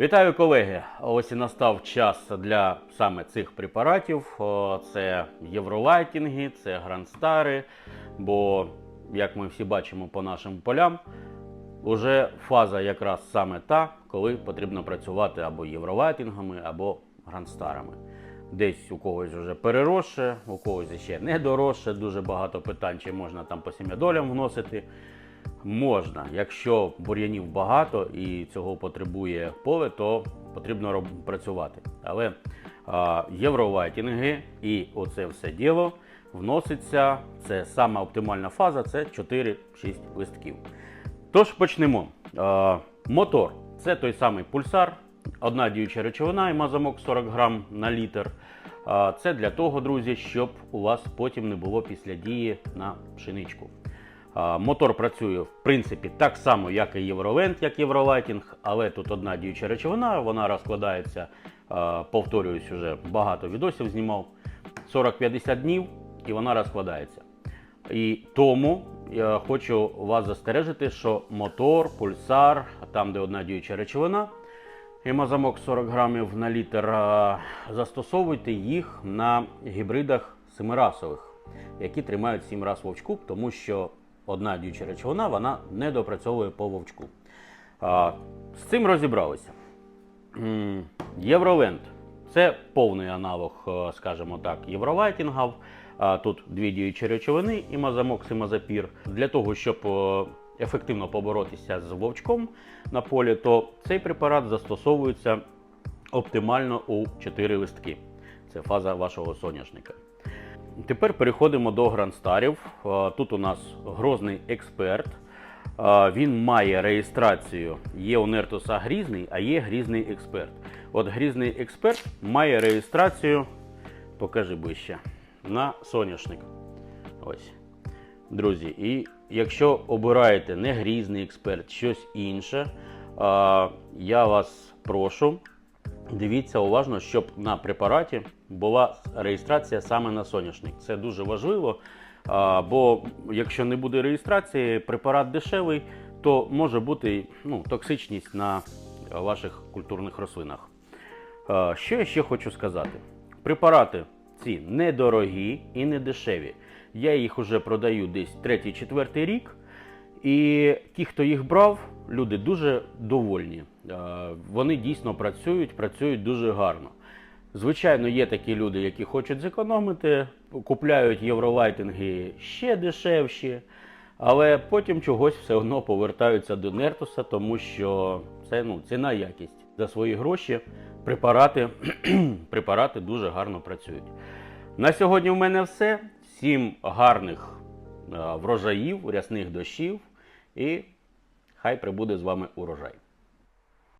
Вітаю колеги! Ось і настав час для саме цих препаратів. Це євролайтінги, це грандстари. Бо, як ми всі бачимо по нашим полям, уже фаза якраз саме та, коли потрібно працювати або євролайтінгами, або грандстарами. Десь у когось вже переросше, у когось ще не доросше. Дуже багато питань, чи можна там по сім'ядолям вносити. Можна, якщо бур'янів багато і цього потребує поле, то потрібно працювати. Але а, євролайтінги і оце все діло вноситься. Це сама оптимальна фаза, це 4-6 листків. Тож почнемо. Мотор це той самий пульсар, одна діюча речовина і мазамок 40 грам на літр. Це для того, друзі, щоб у вас потім не було після дії на пшеничку. Мотор працює в принципі так само, як і Євроленд, як Євролайтінг, але тут одна діюча речовина, вона розкладається, повторююсь, уже багато відосів знімав 40-50 днів і вона розкладається. І тому я хочу вас застережити, що мотор, пульсар, там, де одна діюча речовина, і мазамок 40 грамів на літр, застосовуйте їх на гібридах семирасових, які тримають 7 раз вовчку, тому що одна діюча речовина вона не допрацьовує по вовчку. А, З цим розібралися. М, Євроленд це повний аналог, е, скажімо так, євролайтінгів. Тут дві діючі речовини, імазамокс і мазапір. Для того, щоб е, ефективно поборотися з вовчком на полі, то цей препарат застосовується оптимально у 4 листки. Це фаза вашого соняшника. Тепер переходимо до грандстарів. Е, Тут у нас грозний експерт. Е, Він має реєстрацію. Є у Нертуса грізний, а є грізний експерт. От грізний експерт має реєстрацію, покажи ближче, на соняшник. Ось. Друзі, і якщо обираєте не грізний експерт, щось інше, е, я вас прошу, дивіться уважно, щоб на препараті була реєстрація саме на соняшник. Це дуже важливо. Бо якщо не буде реєстрації, препарат дешевий, то може бути ну, токсичність на ваших культурних рослинах. Що я ще хочу сказати? Препарати ці недорогі і не дешеві. Я їх вже продаю десь 3-4 рік. І ті, хто їх брав, люди дуже довольні. Е, Вони дійсно працюють, працюють дуже гарно. Звичайно, є такі люди, які хочуть зекономити, купляють євролайтинги ще дешевші, але потім чогось все одно повертаються до Нертуса, тому що це ну, ціна якість. За свої гроші препарати, препарати дуже гарно працюють. На сьогодні в мене все. Всім гарних е, врожаїв, рясних дощів і хай прибуде з вами урожай.